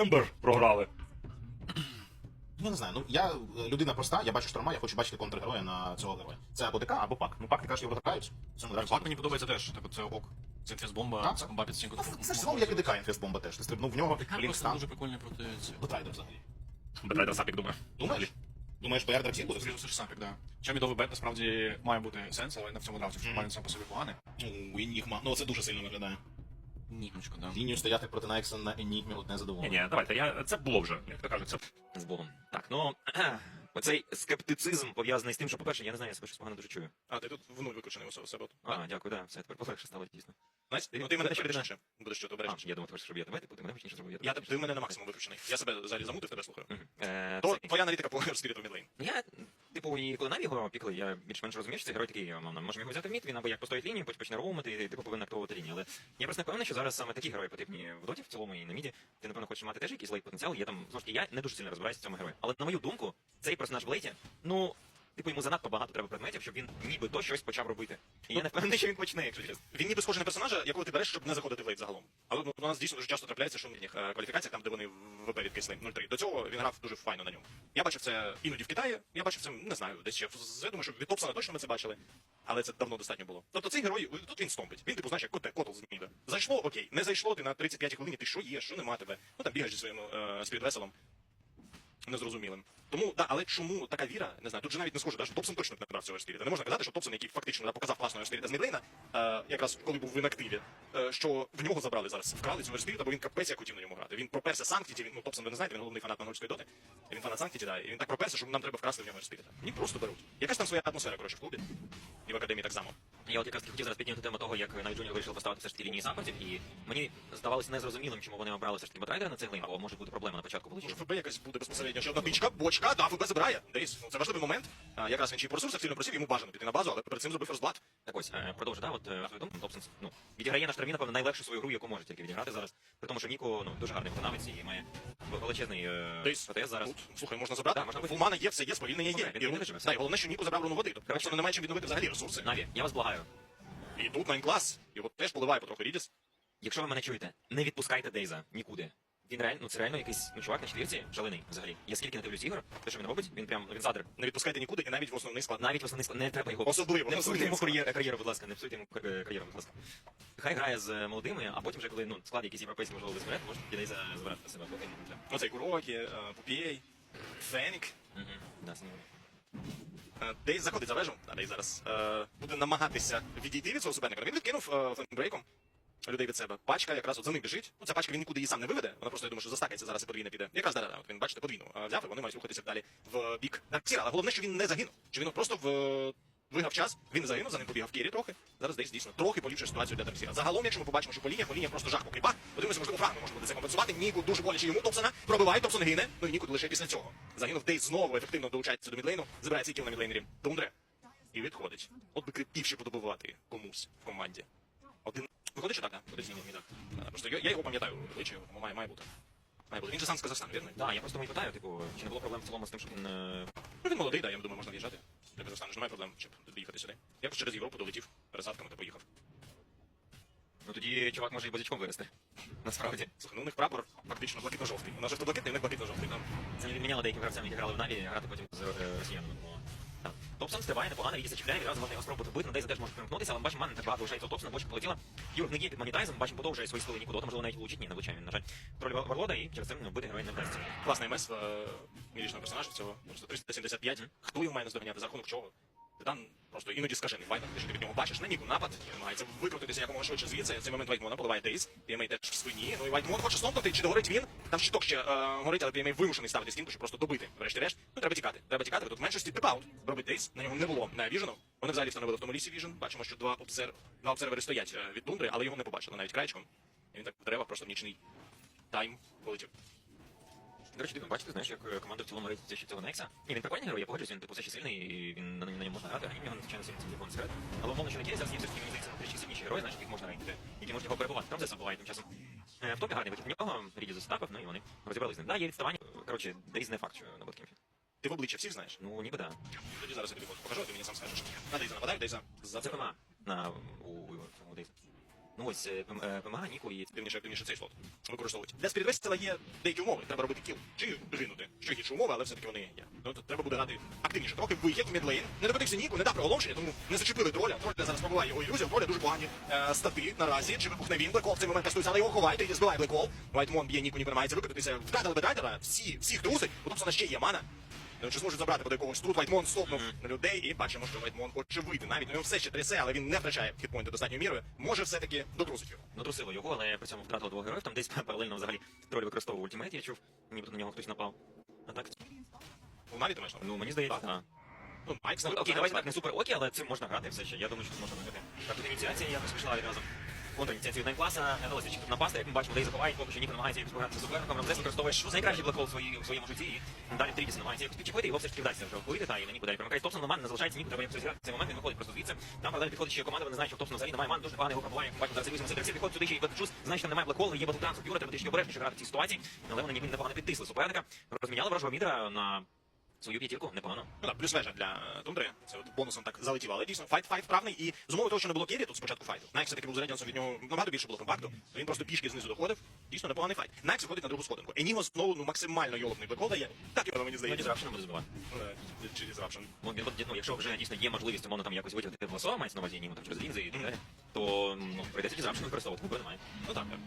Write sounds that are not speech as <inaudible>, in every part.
Ембер програли. Ну, я не знаю. Ну я е, людина проста, я бачу шторма, я хочу бачити контргероя на цього героя. Це або ДК, або пак. Ну пак ти кажеш. Це ну, Пак мені подобається теж. Типу, це ок. Це інфес-бомба, Так, так. стінку. Ну, Це ж знову як і ДК інфест-бомба теж. Ти стрибнув в нього, Така стан. дуже прикольний проти цього. Бетрайдер взагалі. Бетрайдер сапік думаю. Думаєш? Думаєш, БР драксі буде? Це ж сапік, да. Хоча мідовий бет насправді має бути сенс, але не в цьому драфті, що він сам по собі поганий. Ну, Енігма. Ну це дуже сильно виглядає. Нігмочка, да. Лінію стояти проти Найкса на Енігмі от не Ні, ні, давайте, я, це було вже, як то кажуть, це з Богом. Так, ну <clears throat> оцей скептицизм пов'язаний з тим, що, по-перше, я не знаю, я себе щось погано дуже чую. А, ти тут в нуль виключений у себе. А, а, дякую, да, все, тепер полегше стало дійсно. Найс, ну ти мене ще рідше. Будеш що, ти обережніше. я думав, ти хочеш, щоб я тебе, типу, ти мене почнеш робити. Я ти в мене на максимум виключений. Я себе взагалі замутив, тебе слухаю. Е, То твоя аналітика по <laughs> спіріту мідлейн. Я, типу, і коли наві його пікли, я більш-менш розумію, що цей герой такий, ми можемо його взяти в мід, він або як постоїть лінію, потім почне роумити, і типу повинен активувати лінію. Але я просто не впевнений, що зараз саме такі герої потрібні в доті в цілому і на міді. Ти, напевно, хочеш мати теж якийсь лейт потенціал. Є там, знову ж таки, я не дуже сильно розбираюся в цьому герої. Але на мою думку, цей персонаж в лейті, ну. Типу йому занадто багато треба предметів, щоб він ніби то щось почав робити. І я не впевнений, що він почне, якщо чесно. Він ніби схожий на персонажа, якого ти береш, щоб не заходити в лейт загалом. Але ну, у нас дійсно дуже часто трапляється, що в їхніх е, кваліфікаціях, там, де вони ВП від Кейслейм 03. До цього він грав дуже файно на ньому. Я бачив це іноді в Китаї, я бачив це, не знаю, десь ще я думаю, що від Топсона точно ми це бачили. Але це давно достатньо було. Тобто цей герой, тут він стомпить. Він, типу, знаєш, як коте, котл з ніби. Зайшло, окей, не зайшло, ти на 35 хвилині, ти що є, що нема тебе. Ну там бігаєш зі своїм е, спідвеселом. Незрозумілим. Тому, да, але чому така віра, не знаю, тут же навіть не схоже, да, що Топсон точно не брав цього спіріта. Не можна казати, що Топсон, який фактично да, показав класного спіріта з Мідлейна, е, якраз коли був в інактиві, е, що в нього забрали зараз, вкрали цього спіріта, бо він капець як хотів на ньому грати. Він проперся Санктіті, він, ну Топсон, ви не знаєте, він головний фанат монгольської доти. Він фанат Санктіті, да, і він так проперся, що нам треба вкрасти в нього спіріта. Ні, просто беруть. Якась там своя атмосфера, коротше, в клубі. І в академії так само. Я от якраз хотів зараз підняти тему того, як навіть Джуніор вирішив поставити все ж таки лінії саппортів, і мені здавалося незрозумілим, чому вони обрали все ж таки Батрайдера на цей лейн, або може бути проблема на початку Може. ФБ якась буде безпосередньо ще одна тичка, бочка, да, ФБ забирає. Десь. Ну, це важливий момент. А, якраз він й по ресурсах сильно просів, йому бажано піти на базу, але перед цим зробив ферстблат. Так ось, е, продовжу, да, от е, свою думку, Топсон, ну, відіграє на штормі, напевно, найлегшу свою гру, яку може тільки відіграти зараз. При тому, що Ніко, ну, дуже гарний виконавець і має величезний е, Десь. ПТС зараз. Тут, слухай, можна забрати. Так, можна вийти. Фулмана є, все є, сповільнення є. він І, не ру- виживе, да, і головне, що Ніку забрав руну води. Тобто просто немає чим відновити взагалі ресурси. Наві, я вас благаю, І тут майн-клас, його теж поливає потроху Рідіс. якщо ви мене чуєте, не відпускайте Дейза нікуди. Він реально, ну це реально якийсь ну, чувак на четвірці, шалений взагалі. Я скільки не дивлюсь ігор, те, що він робить, він прям він задр. Не відпускайте нікуди і навіть в основний склад. Навіть в основний склад не треба його. Особливо, Не псуйте йому кар'єру, кар'єру, будь ласка, не псуйте йому кар'єру, будь ласка. Хай грає з е, молодими, а потім вже коли ну, склад якийсь європейський можливо десь бере, може піде збирати на себе. Поки не треба. Оцей Курокі, е, Пупєй, Фенік. Мгм. Да, з ним. Е, заходить за вежу, а Дейз зараз е, буде намагатися відійти від свого суперника. Він відкинув е, флеймбрейком людей від себе. Пачка якраз от за ним біжить. Ну, ця пачка він нікуди її сам не виведе. Вона просто я думаю, що застакається зараз і подвійне піде. Якраз да, да, от він бачите, подвійну е, взяв, і вони мають рухатися далі в бік Дарксіра. Але головне, що він не загинув. Що він просто в. Виграв час, він не загинув, за ним побігав Кірі трохи. Зараз десь дійсно трохи поліпшує ситуацію для Дарксіра. Загалом, якщо ми побачимо, що по лініях, по лініях просто жах по кріпах, подивимося, можливо, фрагми можна буде це компенсувати. Ніку дуже боляче йому Топсона, пробиває, Топсон гине. Ну і Ніку лише після цього. Загинув Дейз знову ефективно долучається до мідлейну, забирає цей кіл на мідлейнері. Тундре. І відходить. От би кріпівши подобувати комусь в команді. Так, так? Змінив так. Е, Просто я, я його пам'ятаю, обличчя його, тому має, має бути. Має бути. Він же сам з Казахстану, вірно? Да, я просто мені питаю, типу, чи не було проблем в цілому з тим, що він е, Ну, він молодий, да, я думаю, можна в'їжджати. Для Казахстану ж немає проблем, щоб доїхати сюди. Якось через Європу долетів пересадками та поїхав. Ну тоді чувак може і базічком вирости. <laughs> Насправді. Слухай, ну у них прапор фактично блакитно-жовтий. У нас же хто блакитний, у них блакитно-жовтий. Там. Це не відміняло деяким гравцям, які грали в Наві, грати потім з е, росіянами. Тому, так. Топсон стриває непогано, її зачіпляє, відразу можна його спробувати бити, на Дейза теж може примкнутися, але бачимо, мана не багато лишається у Топсона, бочка полетіла. Юрк не є під манітайзом, бачимо, подовжує свої сили нікуди, можливо, навіть влучить, ні, не влучає він, на жаль. Троль Варлода і через це вбити бити не вдасться. Класний мес е, мілічного персонажа цього. Просто 375. Хто його має наздоганяти? За рахунок чого? Титан просто іноді скажений файтер, ти від нього бачиш на ніку напад, і намагається викрутитися якомога швидше звідси. В цей момент Вайтмона поливає Дейз, PMA теж в спині. Ну і Вайтмон хоче стомпнути, чи догорить він. Там щиток ще е, горить, але PMA вимушений ставити стінку, щоб просто добити. Врешті-решт. Ну треба тікати. Треба тікати. Тут в меншості піпаут. Робить Дейз. На нього не було на віжену. Вони взагалі встановили в тому лісі віжен. Бачимо, що два обсер... два обсервери стоять е, від тундри, але його не побачили навіть краєчком. І він так в дерева просто в нічний тайм полетів. До речі, ти бачите, знаєш, як е, команда в цілому рейтиться ще цього Некса. Ні, він прикольний герой, я погоджуюсь, він типу все ще сильний, і він на, на ньому можна грати, а нього надзвичайно сильний цим якогось секрет. Але умовно, що на Кірі зараз є все ж таки, мені здається, трішки сильніші герої, знаєш, яких можна рейтити, які можуть його перебувати. Там це буває тим часом. Е, в топі гарний вихід в нього, Ріді застапив, ну і вони розібрались з ним. Да, є відставання. Коротше, Дейз не факт, що на боткемпі. Ти в обличчя всіх знаєш? Ну, ніби да. Тоді зараз я тобі покажу, а ти мені сам скажеш. На Дейза нападають, Дейза За це нема на у, у, у Дейза. Ну ось е, е, ПМА, Ніку і активніше, активніше цей слот використовують. Для спірідвестіла є деякі умови. Треба робити кіл чи гинути. Що гірші умови, але все-таки вони є. Ну, то треба буде грати активніше. Трохи вихід в мідлейн. Не допитився Ніку, не дав приголомшення, тому не зачепили троля. Троль зараз пробуває його ілюзію. Троля дуже погані е, стати наразі. Чи вибухне він? Блекол в цей момент кастується, але його ховають і збиває Блекол. Вайтмон б'є Ніку, Ніку намагається викрутитися. Втратили бедрайдера, всі, всіх трусить. У Томпсона ще є мана. Ну, Чи зможуть забрати по якогось тут Вайтмон стопнув на людей, і бачимо, що Вайтмон хоче вийти. Навіть ну, він все ще трясе, але він не втрачає хітпойнти достатньою мірою. Може все-таки дотрусить його. ну трусило його, але при цьому втратило двох героїв. Там десь <laughs> паралельно взагалі троль використовував ультимейт, я чув, нібито на нього хтось напав. А так, Ну, навіть ти маєш ну мені здається, Так. так. Ну, Майкс, окей, давайте так, не супер окі, але цим можна грати все ще. Я думаю, що це можна виграти. Так, тут ініціація якось пішла відразу. Контр-ініціацію від класа, Елосіч тут напасти, як ми бачимо, Дейза ховають, поки що ніхто намагається якось пограти з суперником, Рамзес використовує що найкращий блекол в своєму житті, і далі Трідіс намагається якось підчепити, його все ж таки вдасться вже вбити, та і на Ніку далі примикає Топсон, ман не залишається Ніку, треба якось зіграти цей момент, він виходить просто звідси. Там паралельно підходить ще команда, вони знають, що Топсон взагалі немає ман, дуже погано його пробуває, бачимо, зараз візьмемо Сидерсі, підходить сюди ще і Бетчус, знає, що там немає блеколу, є батл трансфер, треба трішки обережніше грати в цій ситуації, але вони ніби непогано підтисли суперника, розміняли ворожого мідра на свою п'ятірку, непогано. Ну так, плюс вежа для е, тундри. Це от бонусом так залетіло. Але дійсно, файт файт вправний. І з умови того, що не було керрі тут спочатку файту. Найк все-таки був зарядянцем, від нього набагато більше було компакту. Він просто пішки знизу доходив. Дійсно непоганий файт. Найк виходить на другу сходинку. Еніго знову ну, максимально йолопний блекол дає. Так і мені Ну, здається. дізрапшеном буде збивати. Ну, да, Чи дізрапшн. Ну, він, ну, якщо вже дійсно є можливість умовно там якось витягти в власо, мається на увазі німо там через лінзи і так далі, то ну, прийдеться дізрапшн використовувати, вибору немає. Ну так, так.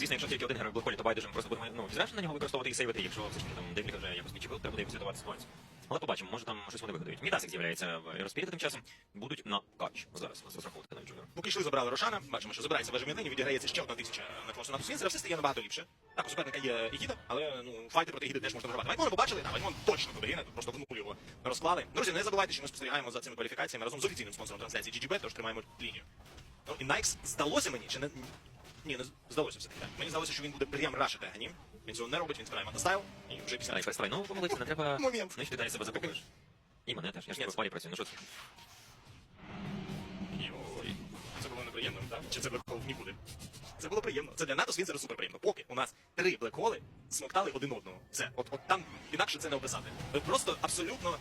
Звісно, якщо тільки один герой в блоколі, то байдуже ми просто будемо ну, дізрапшн на нього використовувати і сейвити, якщо все ж таки там декілька вже якось відчепив, треба буде якось рятувати ситуацію. Але побачимо, може там щось вони вигадають. Мідасик з'являється в Аероспіріті тим часом, будуть на кач. Зараз нас розраховувати навіть вже. Поки йшли, забрали Рошана, бачимо, що забирається вежа м'ятині, відіграється ще одна тисяча на класу НАТО Свінцера, все стає набагато ліпше. Так, у суперника є Егіда, але ну, файти проти Егіди теж можна вигравати. Вайтмона побачили, так, Вайтмон точно тут просто внули його розклали. Друзі, не забувайте, що ми спостерігаємо за цими кваліфікаціями разом з офіційним спонсором трансляції GGB, тож тримаємо лінію. Ну, і Найкс здалося мені, чи не... Ні, не здалося все-таки. Мені здалося, що він буде прям рашити Аганім. Він цього не робить, він збирає мотостайл, і вже після Давай, фестиваль, ну помилитися, не треба. Момент. Значить, ти далі себе закопуєш. І мене теж, я ж Ні, в парі працюю, ну що це? Йой, це було неприємно, так? Чи це блекхол нікуди? Це було приємно. Це для НАТО Свінцера супер приємно. Поки у нас три блекхоли смоктали один одного. Це от, от там інакше це не описати. Просто абсолютно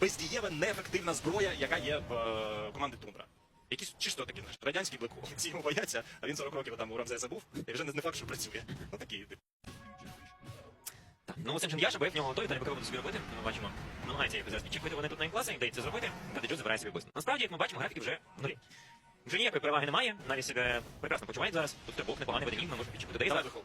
бездієва, неефективна зброя, яка є в е, команди Тундра. Якісь чисто такі, знаєш, радянський блекхол. Всі <laughs> його бояться, а він 40 років там у Рамзеса був, і вже не, факт, що працює. Ну такі. типу. Так, ну Сенчен Яша, бо в нього далі поки буде собі робити. Ми бачимо, намагається їх зараз підчепити, вони тут на класи, їм вдається зробити, та Деджо забирає собі бистро. Насправді, як ми бачимо, графіки вже в нулі. Вже ніякої переваги немає, навіть себе прекрасно почувають зараз. Тут стрибок непоганий веденів, ми можемо підчепити блекхол.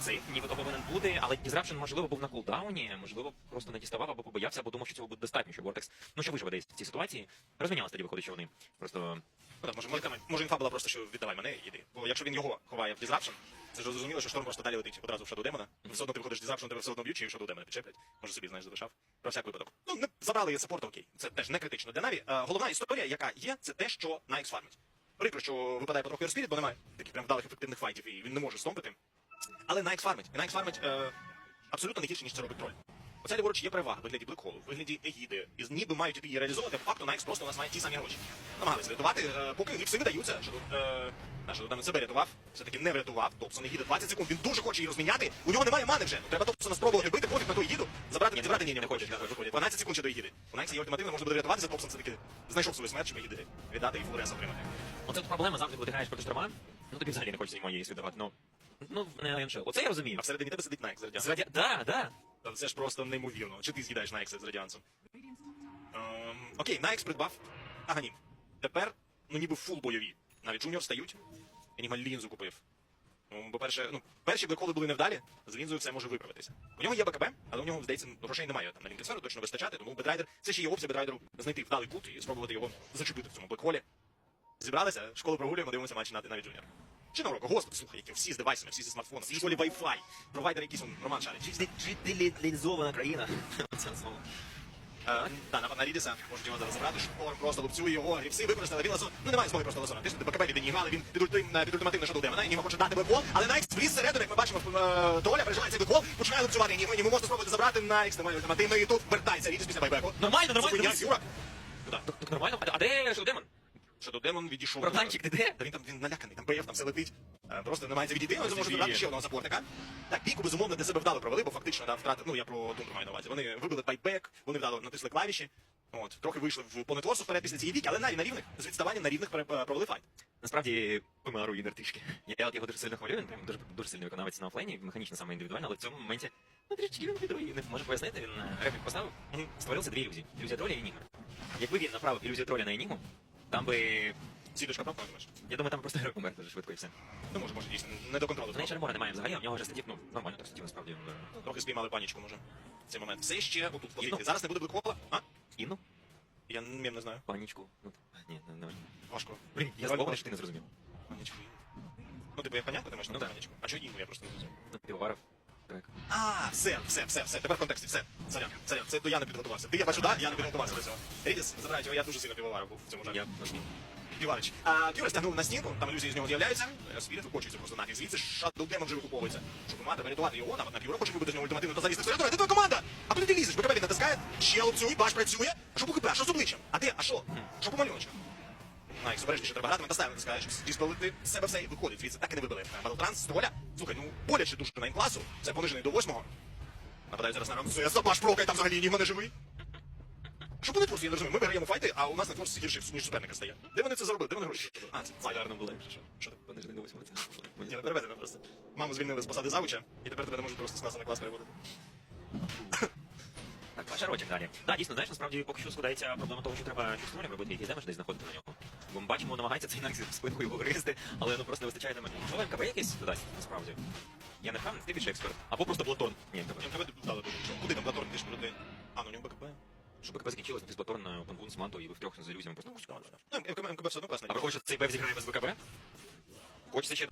Цей нібито повинен бути, але Дізрапшн, можливо, був на кулдауні, можливо, просто не діставав або побоявся, або думав, що цього буде достатньо, що Вортекс, ну що виживе десь в цій ситуації. Розмінялось тоді виходить, що вони просто Ну, так, може, може, може інфа була просто, що віддавай мене і йди. Бо якщо він його ховає в Disruption, це ж зрозуміло, що шторм просто далі летить одразу в Shadow Демона. Mm -hmm. Все одно ти виходиш в Disruption, тебе все одно б'ють, чи Shadow Демона підчеплять. Може собі, знаєш, залишав. Про всяк випадок. Ну, не забрали саппорт, окей. Це теж не критично. Для Наві е, головна історія, яка є, це те, що Найкс фармить. Прикро, що випадає потроху Spirit, бо немає таких прям вдалих ефективних файтів, і він не може стомпити. Але Найкс фармить. І фармить е, абсолютно не гірше, ніж це робить троль. Оця ліворуч є перевага в вигляді блекхолу, в вигляді егіди. І ніби мають її реалізовувати, по факту Найкс просто у нас має ті самі гроші. Намагалися рятувати, е, поки гіпси видаються, що тут е, наш там себе рятував, все-таки не врятував. Топсон егіда 20 секунд, він дуже хоче її розміняти. У нього немає мани вже. Треба Топсона спробувати бити, пофіг на ту егіду, забрати, Ні, зібрати ні, не хоче, хоче. не хоче. 12 секунд ще до егіди. У Найкса є ультимативно, можна буде врятуватися, Топсон все-таки знайшов свою смерть, щоб егіди віддати і фулрес отримати. Оце проблема завжди, коли ти граєш проти шторма, ну тобі взагалі не хочеться йому її віддавати. Ну, ну не ЛНШ. Оце я розумію. А всередині тебе сидить Найкс з радіансом. Зрадя... Да, да. Та Це ж просто неймовірно. Чи ти з'їдаєш Найкса з радіансом? Ем, окей, Найкс придбав Аганім. Тепер, ну ніби фул бойові. Навіть джуніор стають. Енігмаль лінзу купив. Ну, по-перше, ну, перші блеколи були невдалі, з лінзою все може виправитися. У нього є БКБ, але у нього, здається, грошей немає там на лінкесферу точно вистачати, тому Бедрайдер, це ще є опція Бедрайдеру знайти вдалий кут і спробувати його зачепити в цьому блекхолі. Зібралися, школу прогулюємо, дивимося матч на навіть джуніор. Чи на уроку? Господи, слухай, які всі з девайсами, всі зі смартфоном, в школі Wi-Fi, провайдер якийсь он, Роман шарить. Джилізована країна. <laughs> Це слово. Е, Та, на, на Рідіса можуть його зараз забрати, шторм просто лупцює його, грівси використали, він ласо, ну немає змоги просто ласона. Ти ж ти БКБ від грали, він під е, ультимативно шаду демона, Німа хоче дати блеквол, але Найкс вліз всередину, як ми бачимо, е, Толя переживає цей блеквол, починає лупцювати Німу, Німу можна спробувати забрати, Найкс немає ультимативно, і тут вертається Рідіс після байбеку. Нормально, нормально. Юра. Так, нормально. А, де Шоу Демон? Шаду Демон відійшов. Братанчик, ти де? Та він там він наляканий, там БФ, там все летить. Е, Просто намагається відійти, але зможе і ще одного саппортика. Так, піку безумовно для себе вдало провели, бо фактично да, втрати, ну я про Тундру маю на увазі. Вони вибили байбек, вони вдало натисли клавіші. От, трохи вийшли в понетворсу вперед після цієї віки, але навіть на рівних, з відставанням на рівних пере- провели файт. Насправді помару Інер трішки. Я, я от його дуже сильно хвалю, він прям дуже, дуже сильний виконавець на офлейні, механічно саме індивідуально, але в цьому моменті ну, трішки він підруїв. Може пояснити, він е, реплік поставив, створилися дві ілюзії. Ілюзія троля і Енігма. Якби він направив ілюзію троля на Енігму, там би. Сідочка правда, думаєш? Я думаю, там просто герой помер дуже швидко і все. Ну, може, може, дійсно, не до контролю. У неї немає взагалі, а в нього вже статів, ну, нормально так статів насправді. е, Трохи спіймали панічку, може. В цей момент. Все ще отут позиції. Ну. Зараз не буде блокхола. А? Інну? Я мем не знаю. Панічку. Ну, ні, не, не важливо. Важко. Блін, я Давай, здивований, що ти не зрозумів. Панічку. Ну, типу, як понятно, ти маєш на Ну, увазі так. панічку. А що інну, я просто не зрозумів. Ну, півоваров. Так. А, все, все, все, все. Тепер в контексті, все. Сорян, сорян, це то я не підготувався. Ти я бачу, да? Я не підготувався до цього. Рідіс, забирають його, я дуже сильно півоварив був в цьому розумію. Піварич. А Кюра стягнули на стінку, там ілюзії з нього з'являються. Спірит викочується просто нафіг. Звідси Shadow Demon вже викуповується. Щоб мати врятувати його, на, на Кюра хоче вибити з нього ультимативно, то залізти в територію. Де твоя команда? А куди ти лізеш? БКБ він натискає, чел цюй, баш працює. Що по ХП? Що з обличчям? А ти? А що? Що по малюночкам? Найкс, обережніше треба грати, метастайл натискаєш. Діспелити себе все і виходить. Звідси так і не вибили. Батлтранс, столя. Слухай, ну боляче дуже на інкласу. Це понижений до восьмого. Нападають зараз на Рамсуя. Забаш прокай, там взагалі ніхто не живий. Що по нетворсу, я не розумію. Ми виграємо файти, а у нас на нетворс гірший, ніж суперника стає. Де вони це заробили? Де вони гроші? А, це файт. Було, що. Що? Вони ж не дивилися. Я не переведено просто. Маму звільнили з посади завуча, і тепер тебе не можуть просто з класу на клас переводити. Так, ваша ротик далі. Так, дійсно, знаєш, насправді поки що складається проблема того, що треба щось робити якийсь демедж десь знаходити на нього. Бо ми бачимо, намагається цей Накс спинку його гризти, але ну просто не вистачає демеджу. Можливо, МКБ якийсь додасть, насправді. Я не впевнений, ти більше експерт. Або просто Блатон. Ні, МКБ. Тебе дали дуже. Куди там Платон, ти ж проти? А, ну у нього БКБ. Щоб КБ закінчилось, на Блатон на Пангун з Манто і ви втрьох з ілюзіями просто Ну, Ну, МКБ, МКБ все одно класно. А виходить, що цей бев зіграє без БКБ? Хочеться ще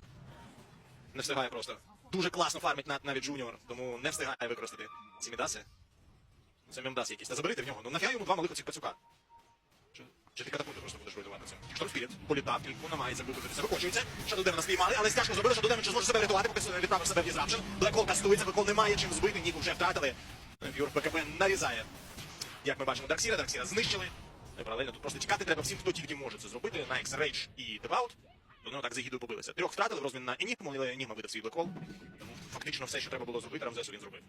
Не встигає просто. Дуже класно фармить нав- навіть Джуніор, тому не встигає використати ці мідаси. Це мемдас якийсь. Та заберите в нього. Ну нафіга йому два малих оцих пацюка. Чи, ти катапульти просто будеш руйнувати цим? Шторм Спіріт політав, тільки намагається викрутитися, викочується. Shadow Demon спіймали, але стяжко зробили, Shadow Demon чи зможе себе врятувати, поки відправив себе в Disruption. Black Hole кастується, Black Hole немає чим збити, Ніку вже втратили. П'юр БКБ нарізає. Як ми бачимо, Дарксіра, Дарксіра знищили. І паралельно тут просто тікати треба всім, хто тільки може це зробити. На X Rage і Devout. Нього так загідою побилися. Трьох втратили в розмін на Енігму, але Енігма видав свій блекол. Тому фактично все, що треба було зробити, Рамзесу він зробив.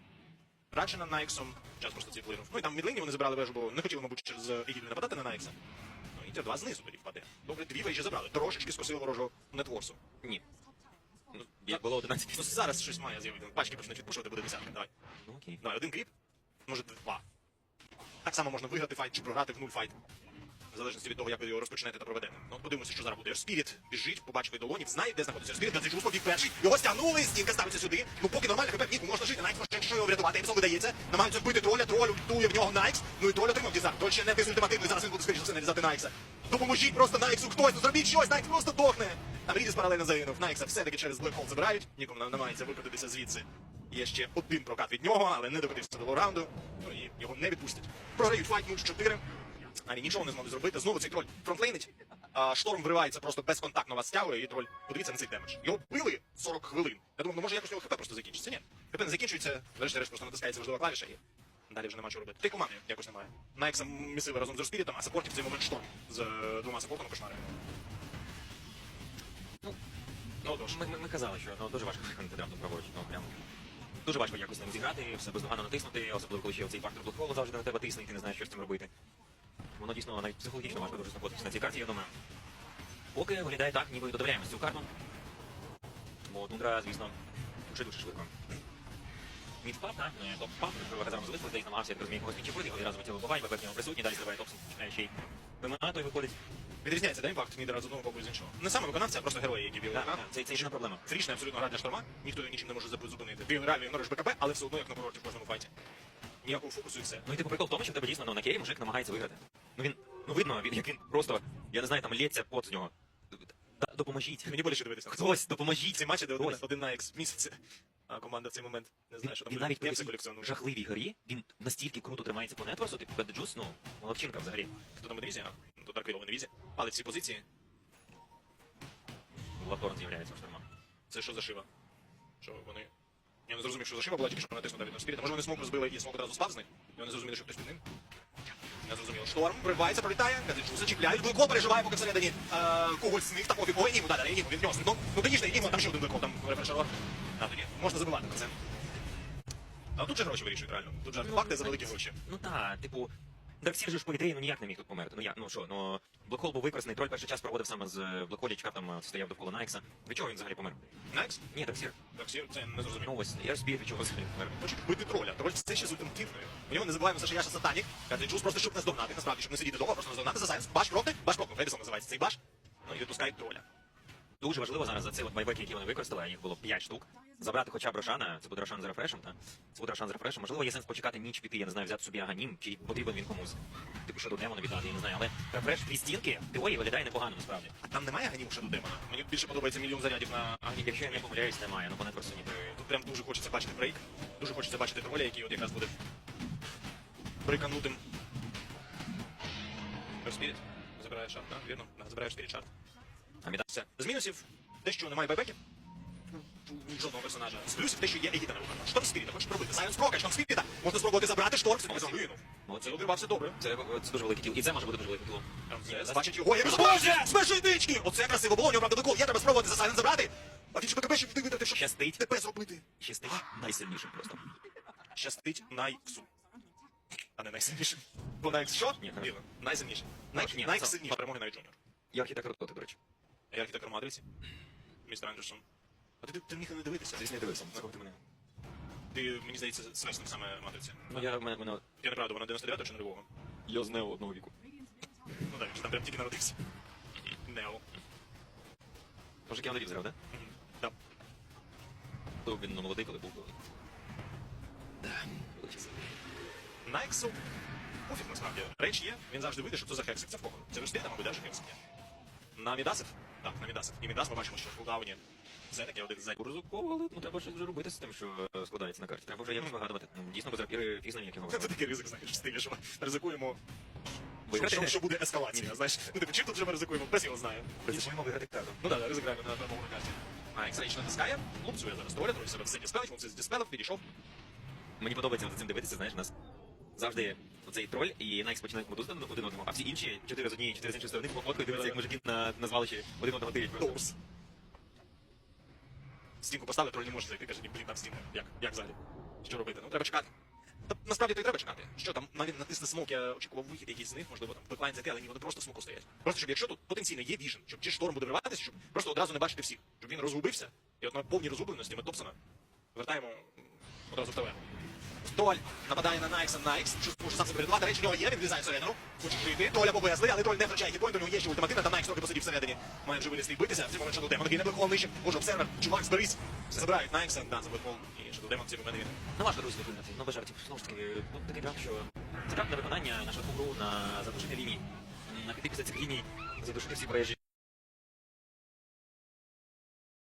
Рачена Найксом, час просто цей вплинув. Ну і там в мідлині вони забрали вежу, бо не хотіли, мабуть, через Егіду нападати на Найкса. Ну два знизу тоді впаде. Добре, дві вежі забрали. Трошечки скосили ворожого нетворсу. Ні. Ну, як було 11 Ну зараз щось має з'явити. Пачки почнуть відпушувати, буде десятка. Давай. Ну окей. Давай, один кріп, може два. Так само можна виграти файт чи програти в нуль файт. В залежності від того, як ви його розпочнете та проведете. Ну, подивимося, що зараз буде. Спіріт біжить, побачив долонів, знає, де знаходиться Спіріт, Газичус побіг перший. Його стягнули, стінка ставиться сюди. Ну, поки нормально, хп Ніку можна жити. Найкс, якщо його врятувати, Епсон видається. Намагаються вбити троля, троль ультує в нього Найкс. Ну і троль отримав дізар. Троль ще не тис ультимативний, зараз він буде скоріше за все нарізати Найкса. Допоможіть просто Найксу хтось, ну зробіть щось, Найкс просто дохне. Там Рідіс паралельно загинув. Найкса все-таки через Hole забирають. Нікому нам намагається викотитися звідси. Є ще один прокат від нього, але не докотився до раунду. Ну і його не відпустять. Програють файт 0-4. Ані нічого не змогли зробити. Знову цей троль фронтлейнить. А, шторм вривається просто безконтактно вас стягує, і троль, подивіться на цей демедж. Його били 40 хвилин. Я думав, ну може якось у нього хп просто закінчиться. Ні. ХП не закінчується, врешті-решт просто натискається важлива клавіша і далі вже нема чого робити. Ти команди якось немає. Найкса місили разом з Розпірітом, а саппортів в цей момент шторм з е, двома саппортами кошмарами. Ну, Ну, тож. Ми, ми, ми казали, що ну, дуже важко виконати драфту праворуч, ну прям. Дуже важко якось з ним зіграти, все бездоганно натиснути, особливо коли ще цей фактор блокхолу завжди на тебе тисне, і ти не знаєш, що з цим робити. Воно дійсно навіть психологічно важко дуже знаходитися на цій карті, я думаю. Поки виглядає так, ніби додивляємось цю карту. Бо тундра, звісно, дуже дуже швидко. Мід Мідпад, так, не топ-пад, якщо разом звисли, десь намагався, я так розумію, когось відчепити, але разом тіло буває, ВП в нього присутній, далі зриває топсом, починає ще й ПМА, той виходить. Відрізняється да, імпакт Мідера з одного боку і з іншого. Не саме виконавця, а просто герої, які бігли. Так, це, це єдина проблема. Фрішна абсолютно гра для шторма, ніхто його нічим не може зупинити. Ти реально ігноруєш БКБ, але все одно як на курорті в кожному файті. Ніякого фокусу і все. Ну і типу прикол в тому, що в тебе дійсно ну, на кері мужик намагається виграти. Ну він, ну видно, він, як він просто, я не знаю, там лється пот з нього. Д- Допоможіть. Мені боляче дивитися. Хтось, допоможіть. Ці матчі, де один, Хтось. один на екс місяці, а команда в цей момент не Він, знає, що там він навіть при все цій жахливій грі, він настільки круто тримається по нетворсу, типу Juice, ну, молодчинка взагалі. Хто там в дивізії? А, то Дарквілов в дивізії. Але ці позиції, Латорн з'являється в шторма. це що за шива? Що вони... Я не зрозумів, що за шива була, тільки що натиснута від Спіріта. Може вони смок розбили і смок одразу спав з них? І вони зрозуміли, що хтось під ним? Не зрозуміло. Шторм вривається, пролітає, Гаджичу зачіпляють, Блико переживає, поки всередині е, когось з них та пофіг. Ой, Енігму, да, да, Енігму, він нього. Ну, ну ж Енігму, там ще один Блико, там рефрешер. А тоді можна забивати на це. А тут же гроші вирішують реально. Тут же артефакти за великі гроші. Ну так, типу, Дарксір же ж по ідеї ну ніяк не міг тут померти. Ну як, ну що, ну Блекхол був використаний, троль перший час проводив саме з Блекхолі, чекав там, стояв довкола Найкса. Від чого він взагалі помер? Некс? Ні, Дарксір. Так, всі це не зрозуміло. Ну ось, я ж збіг, від чого взагалі помер. Хочуть вбити троля. Троль все ще з ультимативною. У нього не забуваємо все, що я сатанік. Каже, просто щоб не здогнати, насправді, щоб не сидіти вдома, просто наздогнати за сайенс. Баш проти, баш проти. Федісон називається цей баш. Ну і відпускають троля. Дуже важливо зараз за ці от байбеки, які вони використали, їх було 5 штук. Забрати хоча б Рошана, це буде Рошан з рефрешем, та? Це буде Рошан з рефрешем. Можливо, є сенс почекати ніч піти, я не знаю, взяти собі аганім, чи потрібен він комусь. Типу, що до демона віддати, я не знаю. Але рефреш дві стінки в теорії виглядає непогано насправді. А там немає ганіму ще до демона. Мені більше подобається мільйон зарядів на Аганім, якщо я не помиляюсь, немає, ну по непросуні. Тут прям дуже хочеться бачити брейк. Дуже хочеться бачити троля, який от якраз буде брейканутим. Спіріт. Забираєш шарт, так? Вірно? Забираєш спіріт шарт. А міда? Все. З мінусів те, що немає байбеків. Жодного персонажа. З плюсів те, що є егіта на руках. Шторм Спіріта, хочеш пробити? Сайенс Прока, Шторм Спіріта. Можна спробувати забрати шторм, це загинув. Молодці. Це обірвався добре. Це, це дуже великий кіл. І це може бути дуже великий кіл. Це Бачить його, як Боже! Смешує дички! Оце красиво було, у нього правда докол. Я треба спробувати за Сайенс забрати. А він БКБ ще вдивити, щоб Щастить. ТП зробити. Щастить найсильнішим просто. Щастить Найксу. А не найсильнішим. Бо Найкс що? Ні, Найкс сильніший. Перемоги навіть Джуніор. Я архітектор до речі. А я архітектор матриці. Містер Андерсон. А ти, ти міг не дивитися. Звісно, не дивився. Слухай ти мене. Ти, мені здається, сверстник саме матриці. Ну я мене, мене Я неправда, вона 99 чи нульового? я з нео одного віку. Ну так, що там прям тільки народився. Нео. Може, Кіану Рівз грав, да? Мгм. Так. То він ну, молодий, коли був. Да, величезний. Найксу. Пофіг насправді. Реч є, він завжди вийде, що це за хексик. Це в кого? Це верспіта, мабуть, даже хексик є. На Мідасів? Так, на Мідасів. І Мідас ми бачимо, що в кулдауні. Це таке один з Ризиково, але ну треба щось вже робити з тим, що е, складається на карті. Треба вже якось вигадувати. Ну, дійсно, без рапіри знає, як його Це такий ризик, знаєш, в стилі, що ризикуємо, що, що, що буде ескалація, знаєш. Ну, типу, чим тут вже ми ризикуємо? Без його знає. Ризикуємо виграти карту. Ну так, да, ризик граємо на перемогу на карті. А, Ексрейч натискає, лупцює зараз доля, трохи себе все діспелить, він це здіспелив, підійшов. Мені подобається за цим дивитися, знаєш, у нас завжди оцей троль і Найкс починають мотузити один одного, а всі інші чотири з однієї, чотири з іншої сторони походкою дивляться, як мужики на, на звалищі один одного тирять. Доус. Стінку поставили, троль не може зайти, каже, ні, блін, там стінка. Як? Як взагалі? Що робити? Ну, треба чекати. Та насправді то й треба чекати. Що там, навіть натисне смок, я очікував вихід якийсь з них, можливо, там пеклайн зайти, але ні, вони просто смоку стоять. Просто щоб якщо тут потенційно є віжен, щоб чи шторм буде вриватися, щоб просто одразу не бачити всіх, щоб він розгубився, і от на повній розгубленості ми Топсона вертаємо одразу в таверну. Троль нападає на Найкса, Найкс, може сам себе врятувати, речі в нього є, він влізає всередину, хоче прийти, Толя повезли, але Троль не втрачає хітпойнт, у нього є ще ультимативна, та Найкс трохи посидів всередині, має вже вилізти і битися, в цей момент Shadow Demon. Кине Блекхол нижче, може обсервер, чувак, зберись, забирають Найкса, да, за Блекхол, і Shadow Demon. В цей момент він. Ну важко друзі виконати, ну без жартів. Знову ж таки, ну такий так, що це так на виконання на швидку гру, на задушити лінії, на піти після цих ліній, задушити всі проїжджі